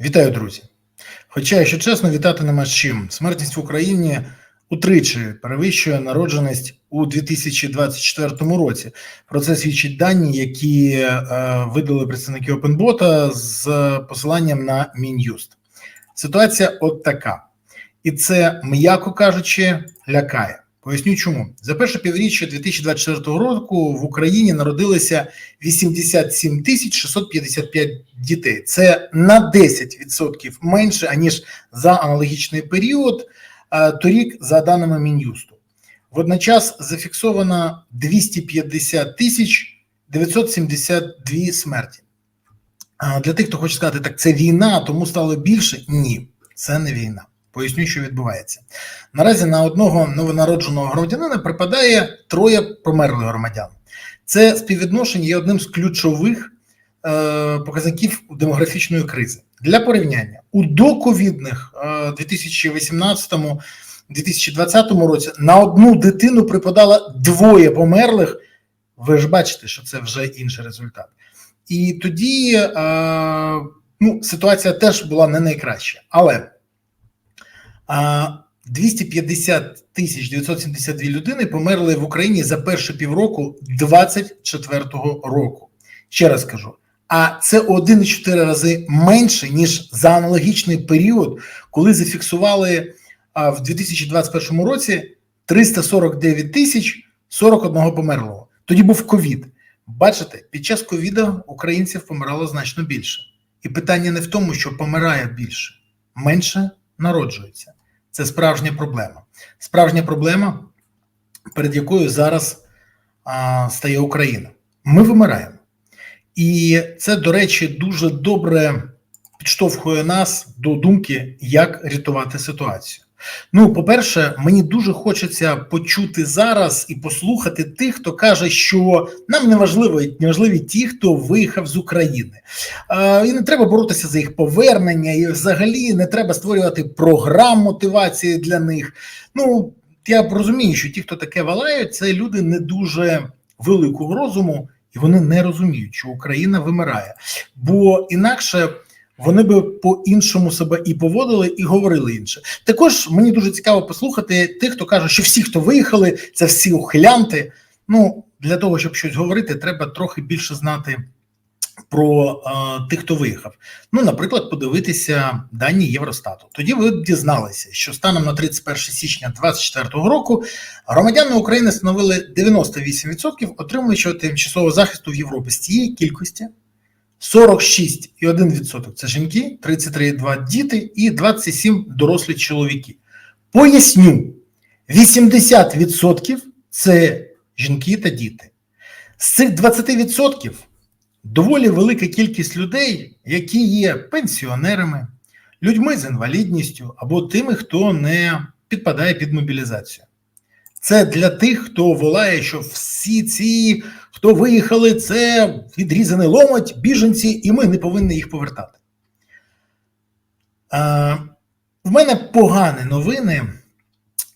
Вітаю, друзі. Хоча, якщо чесно, вітати нема з чим. Смертність в Україні утричі перевищує народженість у 2024 році. Про це свідчать дані, які е, видали представники OpenBot з посиланням на Мін'юст. Ситуація от така, і це, м'яко кажучи, лякає. Поясню, чому за перше півріччя 2024 року в Україні народилося 87 тисяч 655 дітей. Це на 10% менше аніж за аналогічний період. е, Торік, за даними Мін'юсту, водночас зафіксовано 250 тисяч 972 смерті. Для тих, хто хоче сказати, так це війна, тому стало більше. Ні, це не війна. Поясню, що відбувається. Наразі на одного новонародженого громадянина припадає троє померлих громадян. Це співвідношення є одним з ключових е, показників демографічної кризи. Для порівняння у доковідних е, 2018-2020 році на одну дитину припадало двоє померлих. Ви ж бачите, що це вже інший результат. І тоді е, ну, ситуація теж була не найкраща. Але 250 тисяч 972 людини померли в Україні за перше півроку 24-го року. Ще раз кажу, а це 1,4 рази менше ніж за аналогічний період, коли зафіксували в 2021 році 349 тисяч 41 померлого. Тоді був ковід. Бачите, під час ковіда українців помирало значно більше, і питання не в тому, що помирає більше, менше народжується. Це справжня проблема. Справжня проблема, перед якою зараз а, стає Україна. Ми вимираємо. І це, до речі, дуже добре підштовхує нас до думки, як рятувати ситуацію. Ну, по-перше, мені дуже хочеться почути зараз і послухати тих, хто каже, що нам не важливо не важливі ті, хто виїхав з України, е, і не треба боротися за їх повернення, і взагалі не треба створювати програм мотивації для них. Ну я розумію, що ті, хто таке валають, це люди не дуже великого розуму, і вони не розуміють, що Україна вимирає, бо інакше. Вони би по-іншому себе і поводили, і говорили інше. Також мені дуже цікаво послухати тих, хто каже, що всі, хто виїхали, це всі ухилянти. Ну для того, щоб щось говорити, треба трохи більше знати про е, тих, хто виїхав. Ну, наприклад, подивитися дані Євростату. Тоді ви дізналися, що станом на 31 січня 2024 року громадяни України становили 98%, отримуючи тимчасового захисту в Європі з цієї кількості. 46,1% це жінки, 33,2 діти і 27 дорослі чоловіки. Поясню, 80% це жінки та діти. З цих 20% доволі велика кількість людей, які є пенсіонерами, людьми з інвалідністю або тими, хто не підпадає під мобілізацію. Це для тих, хто волає, що всі ці, хто виїхали, це відрізаний ломоть, біженці, і ми не повинні їх повертати. А, в мене погані новини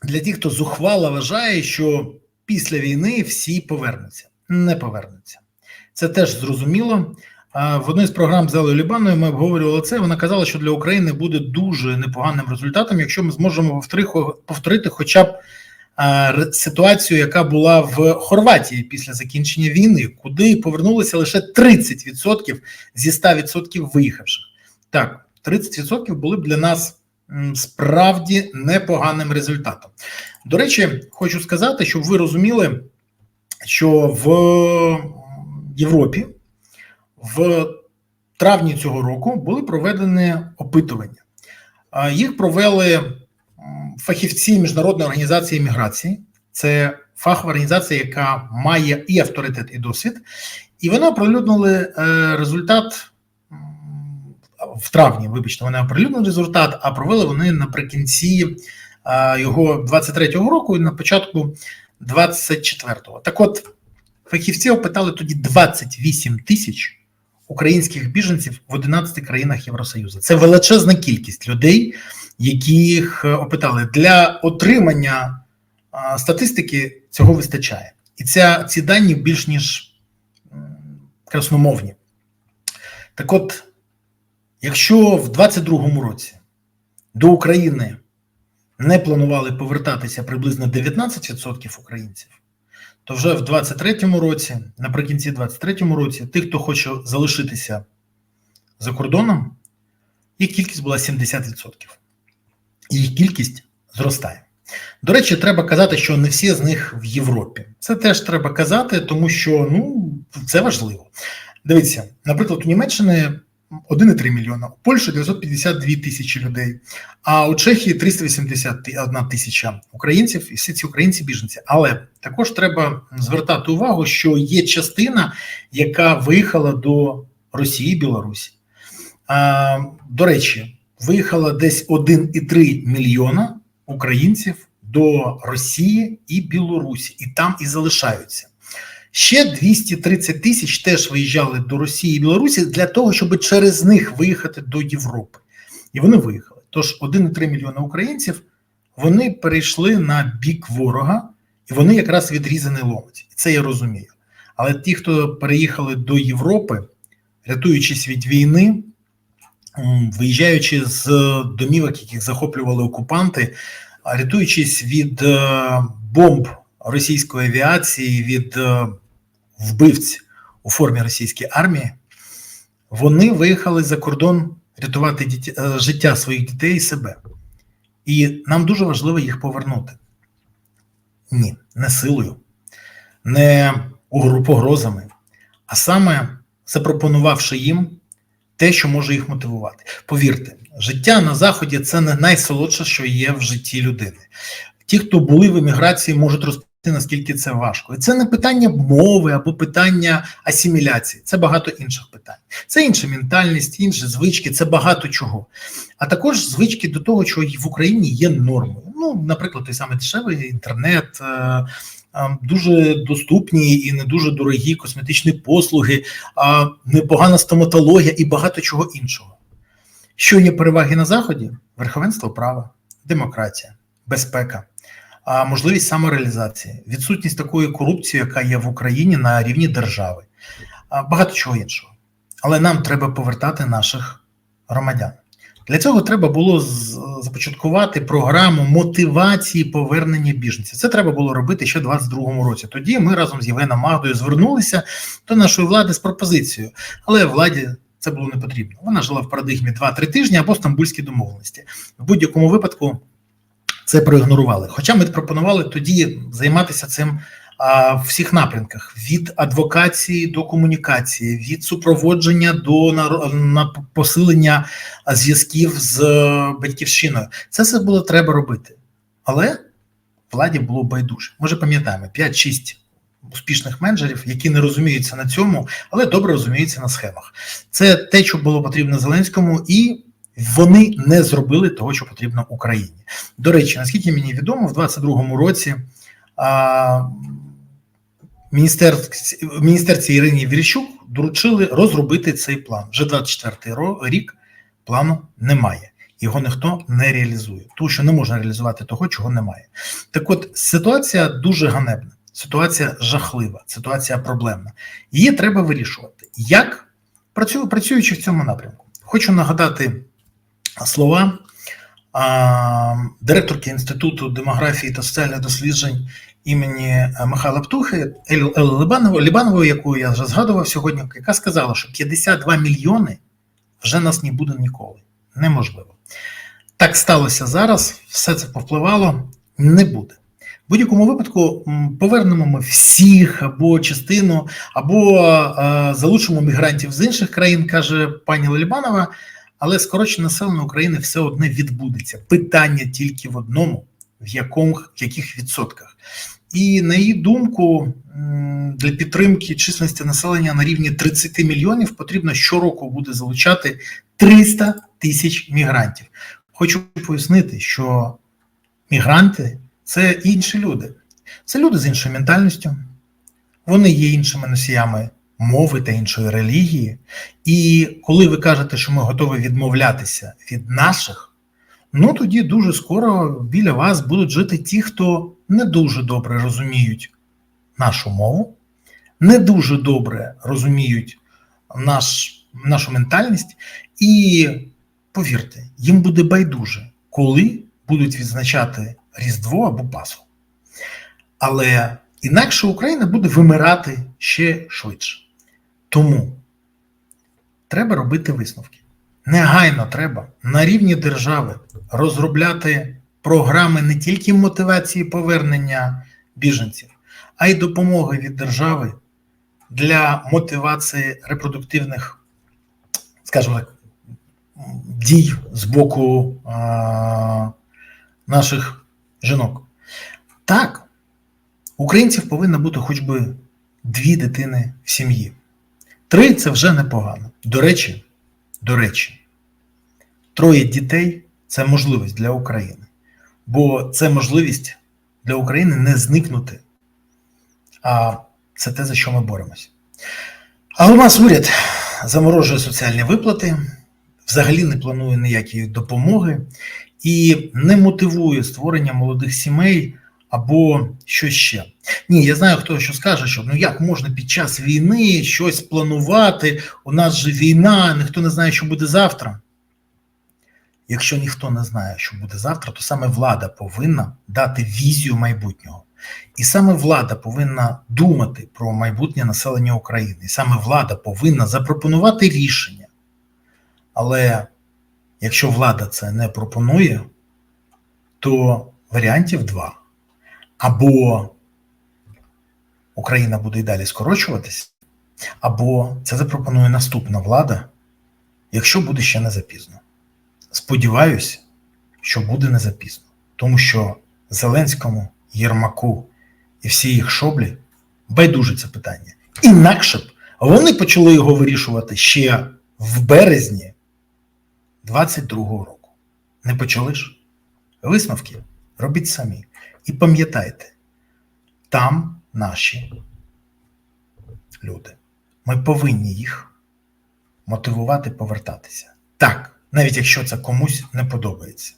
для тих, хто зухвало вважає, що після війни всі повернуться. Не повернуться. Це теж зрозуміло. А в одній з програм з Алою Лібаною ми обговорювали це. Вона казала, що для України буде дуже непоганим результатом, якщо ми зможемо повторити хоча б ситуацію, яка була в Хорватії після закінчення війни, куди повернулося лише 30% зі 100% виїхавших. Так, 30% були б для нас справді непоганим результатом. До речі, хочу сказати, щоб ви розуміли, що в Європі в травні цього року були проведені опитування. Їх провели фахівці міжнародної організації міграції. Це фахова організація, яка має і авторитет, і досвід, і вони оприлюднили е, результат в травні. Вибачте, вони оприлюднили результат, а провели вони наприкінці е, його 23-го року і на початку 24-го. Так, от фахівці опитали тоді 28 тисяч. Українських біженців в 11 країнах Євросоюзу це величезна кількість людей, яких опитали для отримання статистики. Цього вистачає, і ця ці дані більш ніж красномовні. Так, от Якщо в 22-му році до України не планували повертатися приблизно 19% українців, то вже в 23-му році, наприкінці 23-му році, тих, хто хоче залишитися за кордоном, їх кількість була 70%. І їх кількість зростає. До речі, треба казати, що не всі з них в Європі. Це теж треба казати, тому що ну це важливо. Дивіться, наприклад, у Німеччини 1,3 мільйона, у Польщі 952 тисячі людей, а у Чехії 381 тисяча українців, і всі ці українці біженці. Але також треба звертати увагу, що є частина, яка виїхала до Росії, Білорусі. А, До речі, виїхало десь 1,3 мільйона українців до Росії і Білорусі, і там і залишаються. Ще 230 тисяч теж виїжджали до Росії і Білорусі для того, щоб через них виїхати до Європи. І вони виїхали. Тож 1,3 мільйона українців вони перейшли на бік ворога, і вони якраз відрізані ломоть. І це я розумію. Але ті, хто переїхали до Європи, рятуючись від війни, виїжджаючи з домівок, яких захоплювали окупанти, рятуючись від бомб російської авіації, від вбивць у формі російської армії, вони виїхали за кордон рятувати життя своїх дітей і себе. І нам дуже важливо їх повернути. Ні, не силою, не погрозами, а саме запропонувавши їм те, що може їх мотивувати. Повірте, життя на Заході це не найсолодше, що є в житті людини. Ті, хто були в еміграції, можуть розповісти, наскільки це важко. І це не питання мови або питання асиміляції, це багато інших питань. Це інша ментальність, інші звички, це багато чого. А також звички до того, що в Україні є нормою. Ну, наприклад, той самий дешевий інтернет. Дуже доступні і не дуже дорогі косметичні послуги, непогана стоматологія і багато чого іншого. Що є переваги на Заході? Верховенство права, демократія, безпека, можливість самореалізації, відсутність такої корупції, яка є в Україні на рівні держави, багато чого іншого. Але нам треба повертати наших громадян. Для цього треба було започаткувати програму мотивації повернення біженців. Це треба було робити ще в 22-му році. Тоді ми разом з Євгеном Магдою звернулися до нашої влади з пропозицією, але владі це було не потрібно. Вона жила в парадигмі 2-3 тижні або стамбульські домовленості. В будь-якому випадку це проігнорували. Хоча ми пропонували тоді займатися цим всіх напрямках: від адвокації до комунікації, від супроводження до на посилення зв'язків з батьківщиною. Це все було треба робити, але владі було байдуже. Може, пам'ятаємо 5-6 успішних менеджерів, які не розуміються на цьому, але добре розуміються на схемах. Це те, що було потрібно Зеленському, і вони не зробили того, що потрібно Україні. До речі, наскільки мені відомо, в 22-му році. А, міністерці Ірині Віріщук доручили розробити цей план. Вже 24-й рік плану немає. Його ніхто не реалізує, тому що не можна реалізувати того, чого немає. Так, от ситуація дуже ганебна, ситуація жахлива, ситуація проблемна. Її треба вирішувати. Як працюю, працюючи в цьому напрямку, хочу нагадати слова директорки інституту демографії та соціальних досліджень імені е, Михайла Птухи Ели Лібанової, яку я вже згадував сьогодні, яка сказала, що 52 мільйони вже нас не буде ніколи. Неможливо. Так сталося зараз, все це повпливало, не буде. В будь-якому випадку повернемо ми всіх або частину, або е, залучимо мігрантів з інших країн, каже пані Лібанова, але скорочення населення України все одне відбудеться. Питання тільки в одному, в якому в яких відсотках. І на її думку, для підтримки численності населення на рівні 30 мільйонів потрібно щороку буде залучати 300 тисяч мігрантів. Хочу пояснити, що мігранти це інші люди, це люди з іншою ментальністю, вони є іншими носіями мови та іншої релігії. І коли ви кажете, що ми готові відмовлятися від наших. Ну тоді дуже скоро біля вас будуть жити ті, хто не дуже добре розуміють нашу мову, не дуже добре розуміють наш нашу ментальність, і повірте, їм буде байдуже, коли будуть відзначати Різдво або Пасху. Але інакше Україна буде вимирати ще швидше. Тому треба робити висновки. Негайно треба на рівні держави розробляти програми не тільки мотивації повернення біженців, а й допомоги від держави для мотивації репродуктивних, скажімо так, дій з боку а, наших жінок. Так, українців повинно бути хоч би дві дитини в сім'ї. Три це вже непогано. До речі, до речі, троє дітей це можливість для України, бо це можливість для України не зникнути. А це те, за що ми боремося. Але у нас уряд заморожує соціальні виплати, взагалі не планує ніякої допомоги і не мотивує створення молодих сімей або щось ще. Ні, я знаю, хто що скаже, що ну як можна під час війни щось планувати, у нас же війна, ніхто не знає, що буде завтра. Якщо ніхто не знає, що буде завтра, то саме влада повинна дати візію майбутнього. І саме влада повинна думати про майбутнє населення України. І саме влада повинна запропонувати рішення. Але якщо влада це не пропонує, то варіантів два. Або Україна буде і далі скорочуватись, або це запропонує наступна влада, якщо буде ще не запізно. Сподіваюсь, що буде не запізно, тому що Зеленському, Єрмаку і всі їх шоблі байдуже це питання. Інакше б вони почали його вирішувати ще в березні 22-го року. Не почали ж? Висновки робіть самі. І пам'ятайте, там наші люди. Ми повинні їх мотивувати повертатися. Так, навіть якщо це комусь не подобається.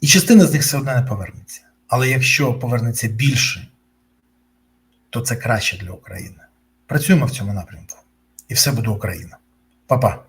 І частина з них все одно не повернеться. Але якщо повернеться більше, то це краще для України. Працюємо в цьому напрямку. І все буде Україна. Па-па.